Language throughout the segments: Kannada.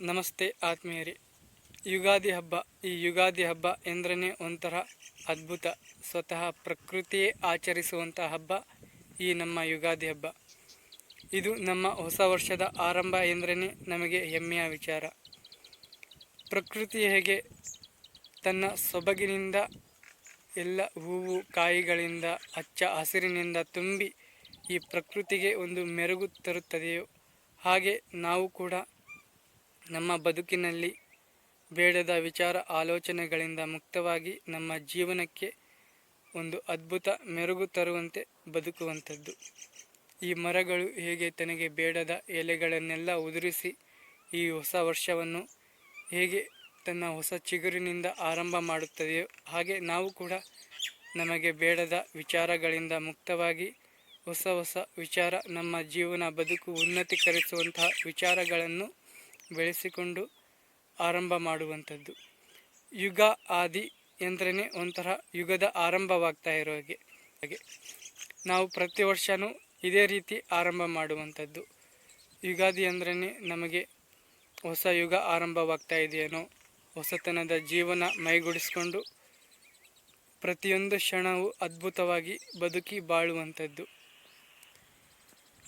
ನಮಸ್ತೆ ಆತ್ಮೀಯರಿ. ಯುಗಾದಿ ಹಬ್ಬ ಈ ಯುಗಾದಿ ಹಬ್ಬ ಎಂದ್ರೇ ಒಂಥರ ಅದ್ಭುತ. ಸ್ವತಃ ಪ್ರಕೃತಿಯೇ ಆಚರಿಸುವಂಥ ಹಬ್ಬ ಈ ನಮ್ಮ ಯುಗಾದಿ ಹಬ್ಬ. ಇದು ನಮ್ಮ ಹೊಸ ವರ್ಷದ ಆರಂಭ ಎಂದ್ರೇ ನಮಗೆ ಹೆಮ್ಮೆಯ ವಿಚಾರ. ಪ್ರಕೃತಿ ಹೇಗೆ ತನ್ನ ಸೊಬಗಿನಿಂದ ಎಲ್ಲ ಹೂವು, ಕಾಯಿಗಳಿಂದ ಹಚ್ಚ ಹಸಿರಿನಿಂದ ತುಂಬಿ ಈ ಪ್ರಕೃತಿಗೆ ಒಂದು ಮೆರುಗು ತರುತ್ತದೆಯೋ, ಹಾಗೆ ನಾವು ಕೂಡ ನಮ್ಮ ಬದುಕಿನಲ್ಲಿ ಬೇಡದ ವಿಚಾರ ಆಲೋಚನೆಗಳಿಂದ ಮುಕ್ತವಾಗಿ ನಮ್ಮ ಜೀವನಕ್ಕೆ ಒಂದು ಅದ್ಭುತ ಮೆರುಗು ತರುವಂತೆ ಬದುಕುವಂಥದ್ದು. ಈ ಮರಗಳು ಹೇಗೆ ತನಗೆ ಬೇಡದ ಎಲೆಗಳನ್ನೆಲ್ಲ ಉದುರಿಸಿ ಈ ಹೊಸ ವರ್ಷವನ್ನು ಹೇಗೆ ತನ್ನ ಹೊಸ ಚಿಗುರಿನಿಂದ ಆರಂಭ ಮಾಡುತ್ತದೆಯೋ ಹಾಗೆ ನಾವು ಕೂಡ ನಮಗೆ ಬೇಡದ ವಿಚಾರಗಳಿಂದ ಮುಕ್ತವಾಗಿ ಹೊಸ ಹೊಸ ವಿಚಾರ ನಮ್ಮ ಜೀವನ ಬದುಕು ಉನ್ನತೀಕರಿಸುವಂತಹ ವಿಚಾರಗಳನ್ನು ಬೆಳೆಸಿಕೊಂಡು ಆರಂಭ ಮಾಡುವಂಥದ್ದು. ಯುಗ ಆದಿ ಎಂದ್ರೇ ಒಂಥರ ಯುಗದ ಆರಂಭವಾಗ್ತಾ ಇರೋ ಹಾಗೆ. ಹಾಗೆ ನಾವು ಪ್ರತಿ ವರ್ಷವೂ ಇದೇ ರೀತಿ ಆರಂಭ ಮಾಡುವಂಥದ್ದು. ಯುಗಾದಿ ಅಂದ್ರೇ ನಮಗೆ ಹೊಸ ಯುಗ ಆರಂಭವಾಗ್ತಾ ಇದೆಯೇನೋ, ಹೊಸತನದ ಜೀವನ ಮೈಗೂಡಿಸ್ಕೊಂಡು ಪ್ರತಿಯೊಂದು ಕ್ಷಣವೂ ಅದ್ಭುತವಾಗಿ ಬದುಕಿ ಬಾಳುವಂಥದ್ದು.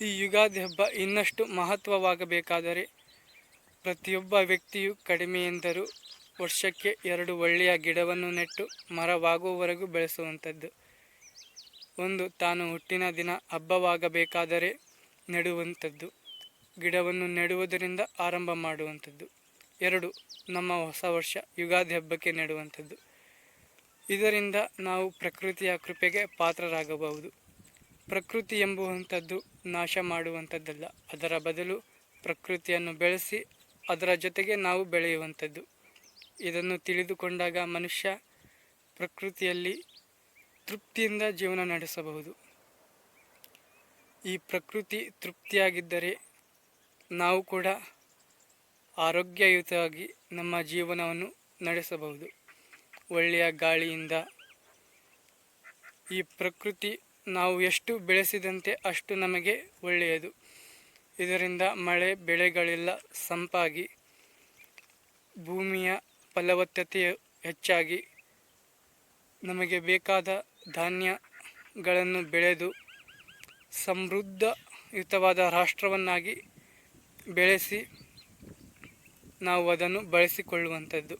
ಈ ಯುಗಾದಿ ಹಬ್ಬ ಇನ್ನಷ್ಟು ಮಹತ್ವವಾಗಬೇಕಾದರೆ ಪ್ರತಿಯೊಬ್ಬ ವ್ಯಕ್ತಿಯು ಕಡಿಮೆ ಎಂದರೂ ವರ್ಷಕ್ಕೆ ಎರಡು ಒಳ್ಳೆಯ ಗಿಡವನ್ನು ನೆಟ್ಟು ಮರವಾಗುವವರೆಗೂ ಬೆಳೆಸುವಂಥದ್ದು. ಒಂದು, ತಾನು ಹುಟ್ಟಿನ ದಿನ ಹಬ್ಬವಾಗಬೇಕಾದರೆ ನೆಡುವಂಥದ್ದು. ಗಿಡವನ್ನು ನೆಡುವುದರಿಂದ ಆರಂಭ ಮಾಡುವಂಥದ್ದು. ಎರಡು, ನಮ್ಮ ಹೊಸ ವರ್ಷ ಯುಗಾದಿ ಹಬ್ಬಕ್ಕೆ ನೆಡುವಂಥದ್ದು. ಇದರಿಂದ ನಾವು ಪ್ರಕೃತಿಯ ಕೃಪೆಗೆ ಪಾತ್ರರಾಗಬಹುದು. ಪ್ರಕೃತಿ ಎಂಬುವಂಥದ್ದು ನಾಶ ಮಾಡುವಂಥದ್ದಲ್ಲ. ಅದರ ಬದಲು ಪ್ರಕೃತಿಯನ್ನು ಬೆಳೆಸಿ ಅದರ ಜೊತೆಗೆ ನಾವು ಬೆಳೆಯುವಂಥದ್ದು. ಇದನ್ನು ತಿಳಿದುಕೊಂಡಾಗ ಮನುಷ್ಯ ಪ್ರಕೃತಿಯಲ್ಲಿ ತೃಪ್ತಿಯಿಂದ ಜೀವನ ನಡೆಸಬಹುದು. ಈ ಪ್ರಕೃತಿ ತೃಪ್ತಿಯಾಗಿದ್ದರೆ ನಾವು ಕೂಡ ಆರೋಗ್ಯಯುತವಾಗಿ ನಮ್ಮ ಜೀವನವನ್ನು ನಡೆಸಬಹುದು. ಒಳ್ಳೆಯ ಗಾಳಿಯಿಂದ ಈ ಪ್ರಕೃತಿ ನಾವು ಎಷ್ಟು ಬೆಳೆಸಿದಂತೆ ಅಷ್ಟು ನಮಗೆ ಒಳ್ಳೆಯದು. ಇದರಿಂದ ಮಳೆ ಬೆಳೆಗಳೆಲ್ಲ. ಸಂಪಾಗಿ ಭೂಮಿಯ ಫಲವತ್ತತೆ ಹೆಚ್ಚಾಗಿ ನಮಗೆ ಬೇಕಾದ ಧಾನ್ಯಗಳನ್ನು ಬೆಳೆದು ಸಮೃದ್ಧಯುತವಾದ ರಾಷ್ಟ್ರವನ್ನಾಗಿ ಬೆಳೆಸಿ ನಾವು ಅದನ್ನು ಬಳಸಿಕೊಳ್ಳುವಂಥದ್ದು.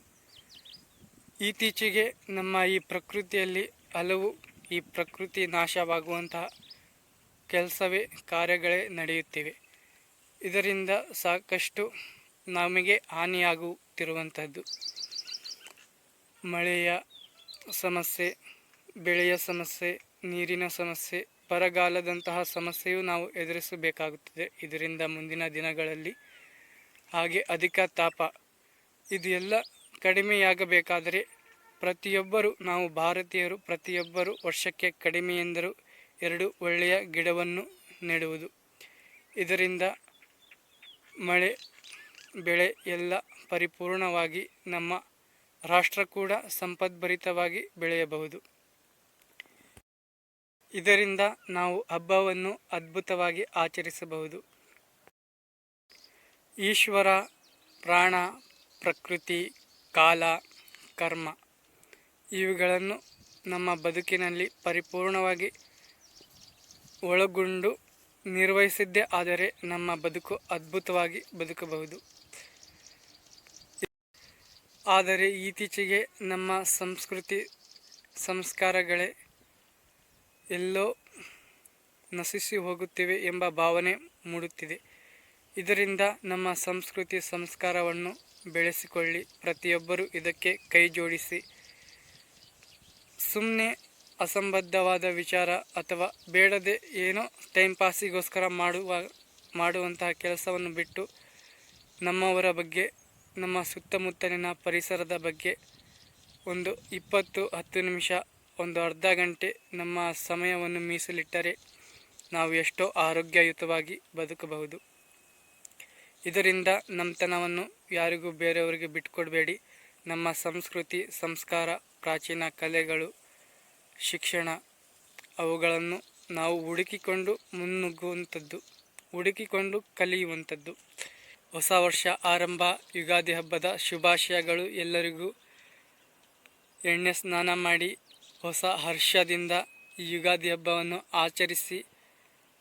ಇತ್ತೀಚೆಗೆ ನಮ್ಮ ಈ ಪ್ರಕೃತಿಯಲ್ಲಿ ಹಲವು ಈ ಪ್ರಕೃತಿ ನಾಶವಾಗುವಂತಹ ಕೆಲಸವೇ ಕಾರ್ಯಗಳೇ ನಡೆಯುತ್ತಿವೆ. ಇದರಿಂದ ಸಾಕಷ್ಟು ನಮಗೆ ಹಾನಿಯಾಗುತ್ತಿರುವಂಥದ್ದು. ಮಳೆಯ ಸಮಸ್ಯೆ, ಬೆಳೆಯ ಸಮಸ್ಯೆ, ನೀರಿನ ಸಮಸ್ಯೆ, ಬರಗಾಲದಂತಹ ಸಮಸ್ಯೆಯು ನಾವು ಎದುರಿಸಬೇಕಾಗುತ್ತದೆ. ಇದರಿಂದ ಮುಂದಿನ ದಿನಗಳಲ್ಲಿ ಹಾಗೆ ಅಧಿಕ ತಾಪ, ಇದು ಎಲ್ಲ ಕಡಿಮೆಯಾಗಬೇಕಾದರೆ ಪ್ರತಿಯೊಬ್ಬರು, ನಾವು ಭಾರತೀಯರು, ಪ್ರತಿಯೊಬ್ಬರು ವರ್ಷಕ್ಕೆ ಕಡಿಮೆ ಎಂದರೂ ಎರಡು ಒಳ್ಳೆಯ ಗಿಡವನ್ನು ನೆಡುವುದು. ಇದರಿಂದ ಮಳೆ, ಬೆಳೆ ಎಲ್ಲ ಪರಿಪೂರ್ಣವಾಗಿ ನಮ್ಮ ರಾಷ್ಟ್ರ ಕೂಡ ಸಂಪದ್ಭರಿತವಾಗಿ ಬೆಳೆಯಬಹುದು. ಇದರಿಂದ ನಾವು ಹಬ್ಬವನ್ನು ಅದ್ಭುತವಾಗಿ ಆಚರಿಸಬಹುದು. ಈಶ್ವರ, ಪ್ರಾಣ, ಪ್ರಕೃತಿ, ಕಾಲ, ಕರ್ಮ ಇವುಗಳನ್ನು ನಮ್ಮ ಬದುಕಿನಲ್ಲಿ ಪರಿಪೂರ್ಣವಾಗಿ ಒಳಗೊಂಡು ನಿರ್ವಹಿಸಿದ್ದೇ, ಆದರೆ ನಮ್ಮ ಬದುಕು ಅದ್ಭುತವಾಗಿ ಬದುಕಬಹುದು. ಆದರೆ ಇತ್ತೀಚೆಗೆ ನಮ್ಮ ಸಂಸ್ಕೃತಿ, ಸಂಸ್ಕಾರಗಳೇ ಎಲ್ಲೋ ನಶಿಸಿ ಹೋಗುತ್ತಿವೆ ಎಂಬ ಭಾವನೆ ಮೂಡುತ್ತಿದೆ. ಇದರಿಂದ ನಮ್ಮ ಸಂಸ್ಕೃತಿ, ಸಂಸ್ಕಾರವನ್ನು ಬೆಳೆಸಿಕೊಳ್ಳಿ. ಪ್ರತಿಯೊಬ್ಬರೂ ಇದಕ್ಕೆ ಕೈ ಜೋಡಿಸಿ ಸುಮ್ಮನೆ ಅಸಂಬದ್ಧವಾದ ವಿಚಾರ ಅಥವಾ ಬೇಡದೆ ಏನೋ ಟೈಮ್ ಪಾಸಿಗೋಸ್ಕರ ಮಾಡುವ, ಮಾಡುವಂತಹ ಕೆಲಸವನ್ನು ಬಿಟ್ಟು ನಮ್ಮವರ ಬಗ್ಗೆ, ನಮ್ಮ ಸುತ್ತಮುತ್ತಲಿನ ಪರಿಸರದ ಬಗ್ಗೆ ಒಂದು ಇಪ್ಪತ್ತು ಹತ್ತು ನಿಮಿಷ, ಒಂದು ಅರ್ಧ ಗಂಟೆ ನಮ್ಮ ಸಮಯವನ್ನು ಮೀಸಲಿಟ್ಟರೆ ನಾವು ಎಷ್ಟೋ ಆರೋಗ್ಯಯುತವಾಗಿ ಬದುಕಬಹುದು. ಇದರಿಂದ ನಮ್ಮತನವನ್ನು ಯಾರಿಗೂ ಬೇರೆಯವರಿಗೆ ಬಿಟ್ಟುಕೊಡಬೇಡಿ. ನಮ್ಮ ಸಂಸ್ಕೃತಿ, ಸಂಸ್ಕಾರ, ಪ್ರಾಚೀನ ಕಲೆಗಳು ಶಿಕ್ಷಣ, ಅವುಗಳನ್ನು ನಾವು ಹುಡುಕಿಕೊಂಡು ಮುನ್ನುಗ್ಗುವಂಥದ್ದು, ಹುಡುಕಿಕೊಂಡು ಕಲಿಯುವಂಥದ್ದು. ಹೊಸ ವರ್ಷ ಆರಂಭ, ಯುಗಾದಿ ಹಬ್ಬದ ಶುಭಾಶಯಗಳು ಎಲ್ಲರಿಗೂ. ಎಣ್ಣೆ ಸ್ನಾನ ಮಾಡಿ, ಹೊಸ ಹರ್ಷದಿಂದ ಈ ಯುಗಾದಿ ಹಬ್ಬವನ್ನು ಆಚರಿಸಿ,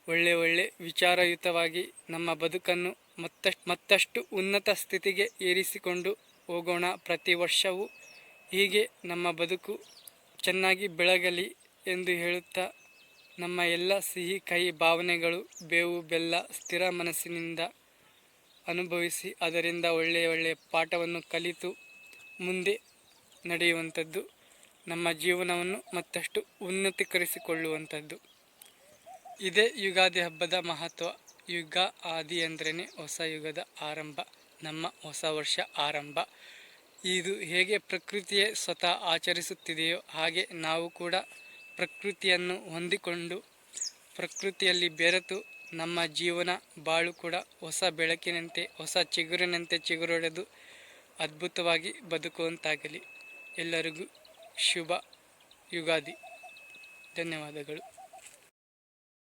ಒಳ್ಳೆ ಒಳ್ಳೆ ವಿಚಾರಯುತವಾಗಿ ನಮ್ಮ ಬದುಕನ್ನು ಮತ್ತಷ್ಟು ಮತ್ತಷ್ಟು ಉನ್ನತ ಸ್ಥಿತಿಗೆ ಏರಿಸಿಕೊಂಡು ಹೋಗೋಣ ಪ್ರತಿ ವರ್ಷವೂ. ಹೀಗೆ ನಮ್ಮ ಬದುಕು ಚೆನ್ನಾಗಿ ಬೆಳಗಲಿ ಎಂದು ಹೇಳುತ್ತಾ, ನಮ್ಮ ಎಲ್ಲ ಸಿಹಿ, ಕಹಿ ಭಾವನೆಗಳು ಬೇವು, ಬೆಲ್ಲ ಸ್ಥಿರ ಮನಸ್ಸಿನಿಂದ ಅನುಭವಿಸಿ ಅದರಿಂದ ಒಳ್ಳೆಯ ಒಳ್ಳೆಯ ಪಾಠವನ್ನು ಕಲಿತು ಮುಂದೆ ನಡೆಯುವಂಥದ್ದು, ನಮ್ಮ ಜೀವನವನ್ನು ಮತ್ತಷ್ಟು ಉನ್ನತೀಕರಿಸಿಕೊಳ್ಳುವಂಥದ್ದು. ಇದೇ ಯುಗಾದಿ ಹಬ್ಬದ ಮಹತ್ವ. ಯುಗ ಆದಿ ಅಂದ್ರೇ ಹೊಸ ಯುಗದ ಆರಂಭ. ನಮ್ಮ ಹೊಸ ವರ್ಷ ಆರಂಭ. ಇದು ಹೇಗೆ ಪ್ರಕೃತಿಯೇ ಸ್ವತಃ ಆಚರಿಸುತ್ತಿದೆಯೋ ಹಾಗೆ ನಾವು ಕೂಡ ಪ್ರಕೃತಿಯನ್ನು ಹೊಂದಿಕೊಂಡು ಪ್ರಕೃತಿಯಲ್ಲಿ ಬೆರೆತು ನಮ್ಮ ಜೀವನ ಬಾಳು ಕೂಡ ಹೊಸ ಬೆಳಕಿನಂತೆ, ಹೊಸ ಚಿಗುರಿನಂತೆ ಚಿಗುರೊಡೆದು ಅದ್ಭುತವಾಗಿ ಬದುಕುವಂತಾಗಲಿ. ಎಲ್ಲರಿಗೂ ಶುಭ ಯುಗಾದಿ. ಧನ್ಯವಾದಗಳು.